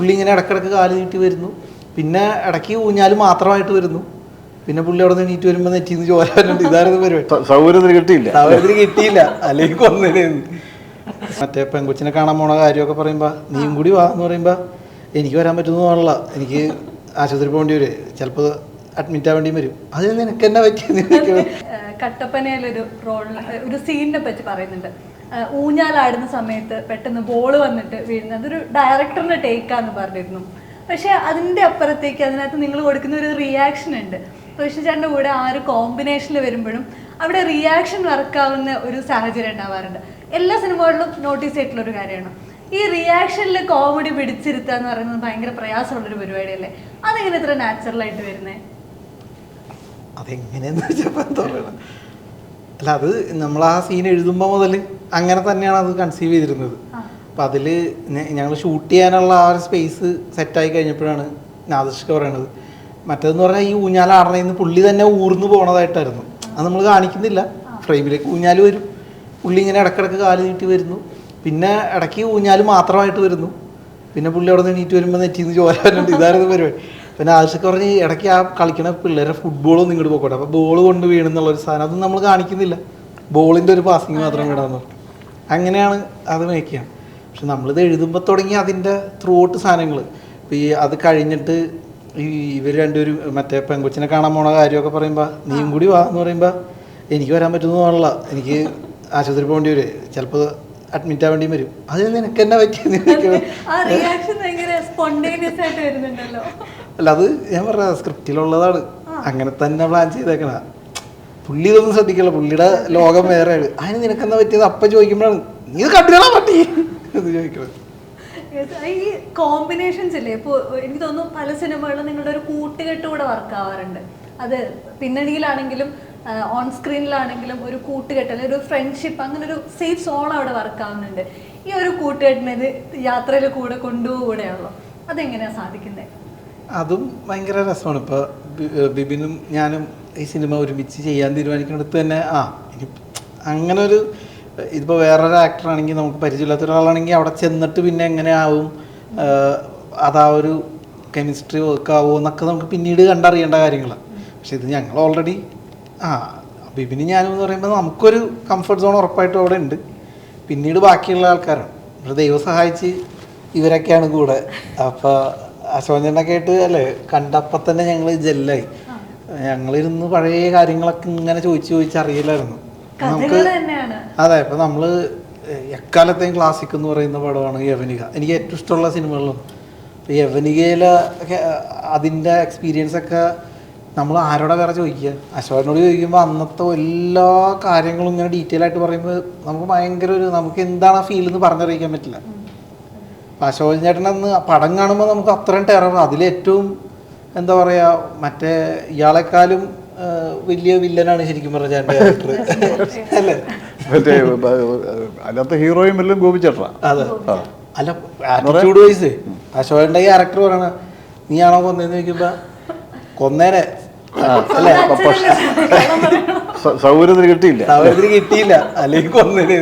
പുള്ളി ഇങ്ങനെ ഇടക്കിടക്ക് കാൽ നീട്ടി വരുന്നു. പിന്നെ ഇടയ്ക്ക് ഊഞ്ഞാൽ മാത്രമായിട്ട് വരുന്നു. പിന്നെ പുള്ളി അവിടെ നിന്ന് നീട്ടി വരുമ്പോൾ നെറ്റിന്ന് ചോര വരുന്നുണ്ട്. ഇതായിരുന്നു പരിപാടി. സ- സൗകര്യത്തിന് കിട്ടിയില്ല. കിട്ടിയില്ല. അല്ലെങ്കിൽ കൊന്നേനെന്ന് മറ്റേ പെങ്കൊച്ചിനെ കാണാൻ പോണ കാര്യമൊക്കെ പറയുമ്പോൾ നീയും കൂടി വാ എന്ന് പറയുമ്പോൾ എനിക്ക് വരാൻ പറ്റുന്ന തോന്നല എനിക്ക് ആശുപത്രി പോകേണ്ടി വരും. ചിലപ്പോൾ അഡ്മിറ്റ് ആവേണ്ടി വരും. അത് നിനക്ക് എന്നാ പറ്റിയത് കട്ടപ്പനയിലൊരു റോൾ ഒരു സീനിനെ പറ്റി പറയുന്നുണ്ട്. ഊഞ്ഞാലാടുന്ന സമയത്ത് പെട്ടെന്ന് ബോൾ വന്നിട്ട് വീഴുന്നത് അതൊരു ഡയറക്ടറിന്റെ ടേക്കാന്ന് പറഞ്ഞിരുന്നു. പക്ഷേ അതിന്റെ അപ്പുറത്തേക്ക് അതിനകത്ത് നിങ്ങൾ കൊടുക്കുന്ന ഒരു റിയാക്ഷൻ ഉണ്ട്. ഋഷി ചേട്ടന്റെ കൂടെ ആ ഒരു കോമ്പിനേഷനിൽ വരുമ്പോഴും അവിടെ റിയാക്ഷൻ വർക്കാവുന്ന ഒരു സാഹചര്യം ഉണ്ടാവാറുണ്ട്. എല്ലാ സിനിമകളിലും നോട്ടീസ് ചെയ്തിട്ടുള്ള ഒരു കാര്യമാണ്. ഈ റിയാക്ഷനിൽ കോമഡി പിടിച്ചിരുത്തുക എന്ന് പറയുന്നത് ഭയങ്കര പ്രയാസമുള്ളൊരു പരിപാടിയല്ലേ അതെങ്ങനെ ഇത്ര നാച്ചുറൽ ആയിട്ട് വരുന്നത് അതെങ്ങനെയെന്ന് വെച്ചപ്പോൾ അല്ല അത് നമ്മൾ ആ സീൻ എഴുതുമ്പോൾ മുതൽ അങ്ങനെ തന്നെയാണ് അത് കൺസീവ് ചെയ്തിരുന്നത്. അപ്പം അതിൽ ഞങ്ങൾ ഷൂട്ട് ചെയ്യാനുള്ള ആ ഒരു സ്പേസ് സെറ്റായി കഴിഞ്ഞപ്പോഴാണ് നാദിഷ്ക പറയണത്. മറ്റേതെന്ന് പറഞ്ഞാൽ ഈ ഊഞ്ഞാലാടണേന്ന് പുള്ളി തന്നെ ഊർന്നു പോണതായിട്ടായിരുന്നു. അത് നമ്മൾ കാണിക്കുന്നില്ല. ഫ്രെയിമിലേക്ക് ഊഞ്ഞാൽ വരും. പുള്ളി ഇങ്ങനെ ഇടക്കിടക്ക് കാൽ നീട്ടി വരുന്നു. പിന്നെ ഇടയ്ക്ക് ഊഞ്ഞാൽ മാത്രമായിട്ട് വരുന്നു. പിന്നെ പുള്ളി അവിടെ നിന്ന് നീട്ടി വരുമ്പോൾ നെറ്റിന്ന് ചോര വരുന്നുണ്ട് ഇതായിരുന്നു പരിപാടി. പിന്നെ ആവശ്യമൊക്കെ പറഞ്ഞ് ഇടയ്ക്ക് ആ കളിക്കണ പിള്ളേരെ ഫുട്ബോളൊന്നും ഇങ്ങോട്ട് പോക്കോട്ടെ. അപ്പോൾ ബോൾ കൊണ്ട് വീണെന്നുള്ള ഒരു സാധനം അതൊന്നും നമ്മൾ കാണിക്കുന്നില്ല. ബോളിന്റെ ഒരു പാസിങ് മാത്രം വിടാന്ന് പറഞ്ഞു. അങ്ങനെയാണ് അത് മേക്ക് ചെയ്യാം. പക്ഷെ നമ്മളിത് എഴുതുമ്പോൾ തുടങ്ങി അതിന്റെ ത്രൂ ഔട്ട് സാധനങ്ങൾ ഇപ്പോൾ ഈ അത് കഴിഞ്ഞിട്ട് ഈ ഇവർ രണ്ടുപേരും മറ്റേ പെങ്കൊച്ചിനെ കാണാൻ പോണ കാര്യമൊക്കെ പറയുമ്പോൾ നീയും കൂടി വാ എന്ന് പറയുമ്പോൾ എനിക്ക് വരാൻ പറ്റുന്ന പോലുള്ള എനിക്ക് ആശുപത്രി പോകേണ്ടി വരും. ചിലപ്പോൾ അഡ്മിറ്റ് ആവേണ്ടി വരും. അത് നിനക്ക് തന്നെ പറ്റിയത് അല്ല അത് ഞാൻ പറഞ്ഞ സ്ക്രിപ്റ്റിലുള്ളതാണ് അങ്ങനെ തന്നെ പ്ലാൻ ചെയ്തേക്കണ പുള്ളി ഇതൊന്നും ശ്രദ്ധിക്കില്ല പുള്ളിയുടെ ലോകം വേറെയാണ് അതിന് നിനക്കെന്താ പറ്റിയത്? അപ്പ ചോദിക്കുമ്പോഴാണ് നീ കണ്ടിട്ടാ പറ്റി എന്ന് ചോദിക്കുന്നത് ഈ കോമ്പിനേഷൻസ് ഇല്ലേ? ഇപ്പോൾ എനിക്ക് തോന്നുന്നു പല സിനിമകളിലും നിങ്ങളുടെ ഒരു കൂട്ടുകെട്ട് കൂടെ വർക്ക് ആവാറുണ്ട്. അത് പിന്നണിയിലാണെങ്കിലും ഓൺ സ്ക്രീനിലാണെങ്കിലും ഒരു കൂട്ടുകെട്ട് അല്ലെങ്കിൽ ഒരു ഫ്രണ്ട്ഷിപ്പ് അങ്ങനെ ഒരു സേഫ് സോൺ അവിടെ വർക്ക് ആവുന്നുണ്ട്. ഈ ഒരു കൂട്ടുകെട്ടിനത് യാത്രയിൽ കൂടെ കൊണ്ടുപോകൂടെയാണല്ലോ അതെങ്ങനെയാ സാധിക്കുന്നത് അതും ഭയങ്കര രസമാണ്. ഇപ്പോൾ ബിബിനും ഞാനും ഈ സിനിമ ഒരുമിച്ച് ചെയ്യാൻ തീരുമാനിക്കുന്നിടത്ത് തന്നെ ആ ഇനി അങ്ങനെ ഒരു ഇതിപ്പോൾ വേറൊരു ആക്ടറാണെങ്കിൽ നമുക്ക് പരിചയമില്ലാത്ത ഒരാളാണെങ്കിൽ അവിടെ ചെന്നിട്ട് പിന്നെ എങ്ങനെ ആവും അതാ ഒരു കെമിസ്ട്രി വർക്ക് ആവുമോ എന്നൊക്കെ നമുക്ക് പിന്നീട് കണ്ടറിയേണ്ട കാര്യങ്ങളാണ് പക്ഷെ ഇത് ഞങ്ങൾ ഓൾറെഡി ആ ബിബിനും ഞാനും എന്ന് പറയുമ്പോൾ നമുക്കൊരു കംഫർട്ട് സോൺ ഉറപ്പായിട്ടും അവിടെ ഉണ്ട്. പിന്നീട് ബാക്കിയുള്ള ആൾക്കാരാണ്. ദൈവം സഹായിച്ച് ഇവരൊക്കെയാണ് കൂടെ. അപ്പോൾ അശോചനൊക്കെ ആയിട്ട് അല്ലേ കണ്ടപ്പോൾ തന്നെ ഞങ്ങൾ ജെല്ലായി. ഞങ്ങളിരുന്ന് പഴയ കാര്യങ്ങളൊക്കെ ഇങ്ങനെ ചോദിച്ച് ചോദിച്ച് അറിയില്ലായിരുന്നു നമുക്ക് അതെ ഇപ്പൊ നമ്മൾ എക്കാലത്തെയും ക്ലാസിക് എന്ന് പറയുന്ന പടമാണ് യവനിക. എനിക്ക് ഏറ്റവും ഇഷ്ടമുള്ള സിനിമകളും യവനികയിലെ അതിന്റെ അതിന്റെ എക്സ്പീരിയൻസ് ഒക്കെ നമ്മൾ ആരോടെ വേറെ ചോദിക്കുക? അശോകനോട് ചോദിക്കുമ്പോൾ അന്നത്തെ എല്ലാ കാര്യങ്ങളും ഇങ്ങനെ ഡീറ്റെയിൽ ആയിട്ട് പറയുമ്പോൾ നമുക്ക് ഭയങ്കര ഒരു നമുക്ക് എന്താണ് ആ ഫീൽ എന്ന് പറഞ്ഞറിയിക്കാൻ പറ്റില്ല. അശോകൻ ചേട്ടൻ അന്ന് പടം കാണുമ്പോൾ നമുക്ക് അത്രയും ടെറർ അതിലേറ്റവും എന്താ പറയുക മറ്റേ ഇയാളെക്കാളും വലിയ വില്ലനാണ് ശരിക്കും പറഞ്ഞ ക്യാരക്ടർ അല്ലേ? മറ്റേ അതിനകത്ത് ഹീറോയും എല്ലാം ഗോപിച്ചേട്ടാ അതെ. അല്ല ആറ്റിറ്റ്യൂഡ് വൈസ് അശോകന്റെ ക്യാരക്ടർ പറയണ നീയാണോ കൊന്നേന്ന് ചോദിക്കുമ്പോ കൊന്നേനെ. അല്ലേ? സൗകര്യത്തിന് കിട്ടിയില്ല. സൗകര്യത്തിന് കിട്ടിയില്ല. അല്ലെങ്കിൽ കൊന്നേനെ